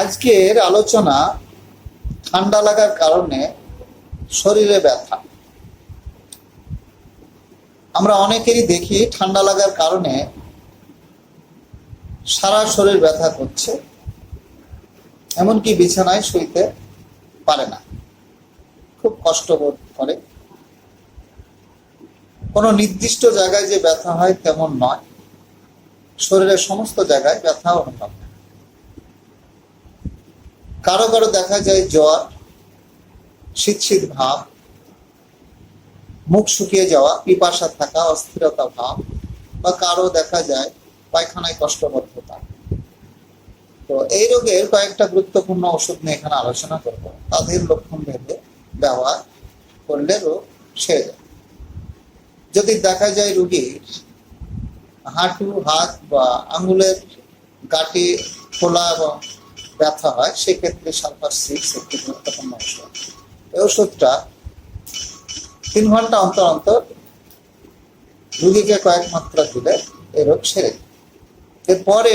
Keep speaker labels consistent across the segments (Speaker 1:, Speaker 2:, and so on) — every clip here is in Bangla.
Speaker 1: আজকের আলোচনা ঠান্ডা লাগার কারণে শরীরে ব্যথা। আমরা অনেকেরই দেখি ঠান্ডা লাগার কারণে সারা শরীর ব্যথা করছে, এমনকি বিছানায় শুইতে পারে না। খুব কষ্ট বোধ করে। কোনো নির্দিষ্ট জায়গায় যে ব্যথা হয় তেমন নয়। শরীরের সমস্ত জায়গায় ব্যথা অনুভব। কারও কারও দেখা যায় জ্বর, শীত শীত ভাব, মুখ শুকিয়ে যাওয়া, পিপাসা থাকা, অস্থিরতা ভাব, বা কারও দেখা যায় পায়খানায় কষ্টবদ্ধতা। তো এই রোগের কয়েকটা গুরুত্বপূর্ণ ওষুধ নিয়ে এখানে আলোচনা করব। তাদের লক্ষণ ভেদে ব্যবহার করলে রোগ যায় যদি দেখা যায় রুগীর হাঁটু, হাত বা আঙুলের গাটি খোলা এবং ব্যথা হয়, সেক্ষেত্রে সালফার সিক্স একটি গুরুত্বপূর্ণ ওষুধ এই ওষুধটা তিন ঘণ্টা অন্তর অন্তর রুগীকে কয়েক মাত্রা দিলে এই রোগ সেরে এরপরে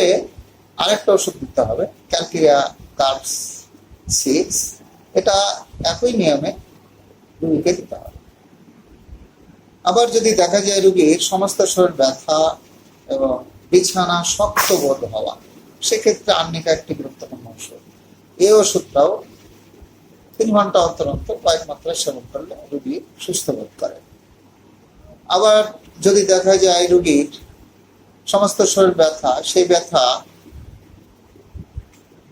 Speaker 1: আরেকটা ওষুধ দিতে হবে ক্যালকিরিয়া কার্বস সিক্স। এটা একই নিয়মে রুগীকে দিতে হবে। আবার যদি দেখা যায় রুগীর সমস্ত শরীর ব্যথা এবং বিছানা শক্ত বোধ হওয়া, সেক্ষেত্রে আর্নিকা একটি গুরুত্বপূর্ণ এই ওষুধটাও তিন ঘণ্টা অন্তর অন্তর কয়েক মাত্রায় সেবন করলে রুগী সুস্থ বোধ করে। আবার যদি দেখা যায় রুগীর সমস্ত শরীর ব্যথা, সেই ব্যথা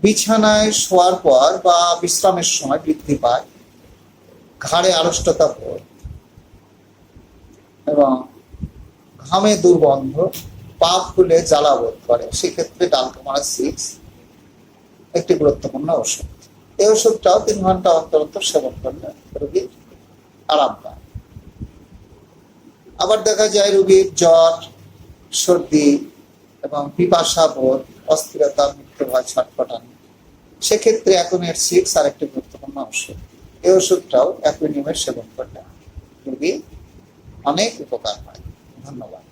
Speaker 1: বিছানায় শোয়ার পর বা বিশ্রামের সময় বৃদ্ধি পায়, ঘাড়ে আড়ষ্টতা বোধ এবং ঘামে দুর্গন্ধ, পা ফুলে জ্বালা বোধ করে, সেক্ষেত্রে ডালকামারা সিক্স একটি গুরুত্বপূর্ণ ওষুধ এই ওষুধটাও তিন ঘণ্টা অন্তর অন্তর সেবন করলে রোগীর আরাম পায়। আবার দেখা যায় রোগীর জ্বর, সর্দি এবং পিপাসা বোধ, অস্থিরতা, মৃত্যু ভয় ছটফটানি সেক্ষেত্রে অ্যাকুমের সিক্স আর একটি গুরুত্বপূর্ণ ওষুধ এই ওষুধটাও নিয়মে সেবন করলে রোগী অনেক উপকার হয় ধন্যবাদ।